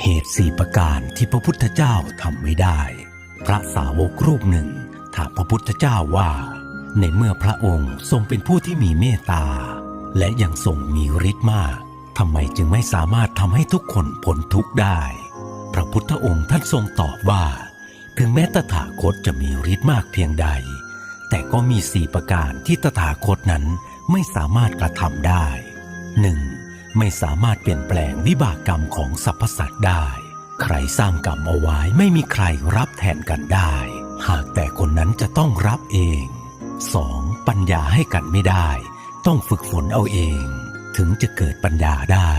เหตุสี่ประการที่พระพุทธเจ้าทำไม่ได้ พระสาวกรูปหนึ่งถามพระพุทธเจ้าว่า ในเมื่อพระองค์ทรงเป็นผู้ที่มีเมตตา และยังทรงมีฤทธิ์มากทำไมจึงไม่สามารถทำให้ทุกคนพ้นทุกข์ได้ พระพุทธองค์ท่านทรงตอบว่า ถึงแม้ตถาคตจะมีฤทธิ์มากเพียงใด แต่ก็มีสี่ประการที่ตถาคตนั้นไม่สามารถกระทำได้ 1. ไม่สามารถเปลี่ยนแปลงวิบากกรรมของสรรพสัตว์ได้ ใครสร้างกรรมเอาไว้ไม่มีใครรับแทนกันได้ หากแต่คนนั้นจะต้องรับเอง 2. ปัญญาให้กันไม่ได้ ต้องฝึกฝนเอาเอง ถึงจะเกิดปัญญาได้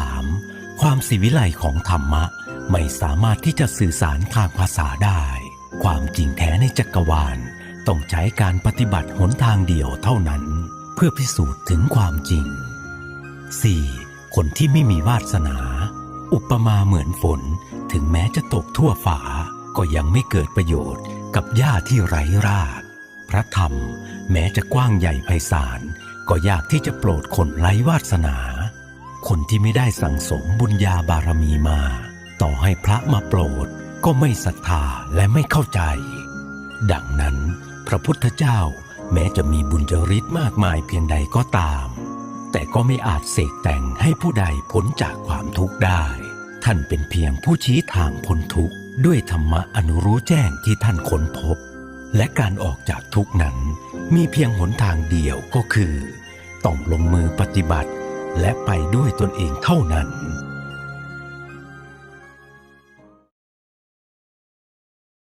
3. ความสิวิไลของธรรมะ ไม่สามารถที่จะสื่อสารทางภาษาได้ ความจริงแท้ในจักรวาล ต้องใช้การปฏิบัติหนทางเดียวเท่านั้น เพื่อพิสูจน์ถึงความจริง 4. คนที่ไม่มีวาสนา อุปมาเหมือนฝนถึงแม้จะตกทั่วฝา ก็ยังไม่เกิดประโยชน์กับหญ้าที่ไร้ราก พระธรรมแม้จะกว้างใหญ่ไพศาลก็ยากที่จะโปรดคนไร้วาสนา คนที่ไม่ได้สั่งสมบุญญาบารมีมา ต่อให้พระมาโปรดก็ไม่ศรัทธาและไม่เข้าใจ ดังนั้น พระพุทธเจ้าแม้จะมีบุญจริตมากมายเพียงใดก็ตาม แต่ก็ไม่อาจเสกแต่งให้ผู้ใดพ้นจากความทุกข์ได้ ท่านเป็นเพียงผู้ชี้ทางพ้นทุกข์ด้วยธรรมะอนุรู้แจ้งที่ท่านค้นพบ และการออกจากทุกข์นั้น มีเพียงหนทางเดียวก็คือ ต้องลงมือปฏิบัติ และไปด้วยตนเองเท่านั้น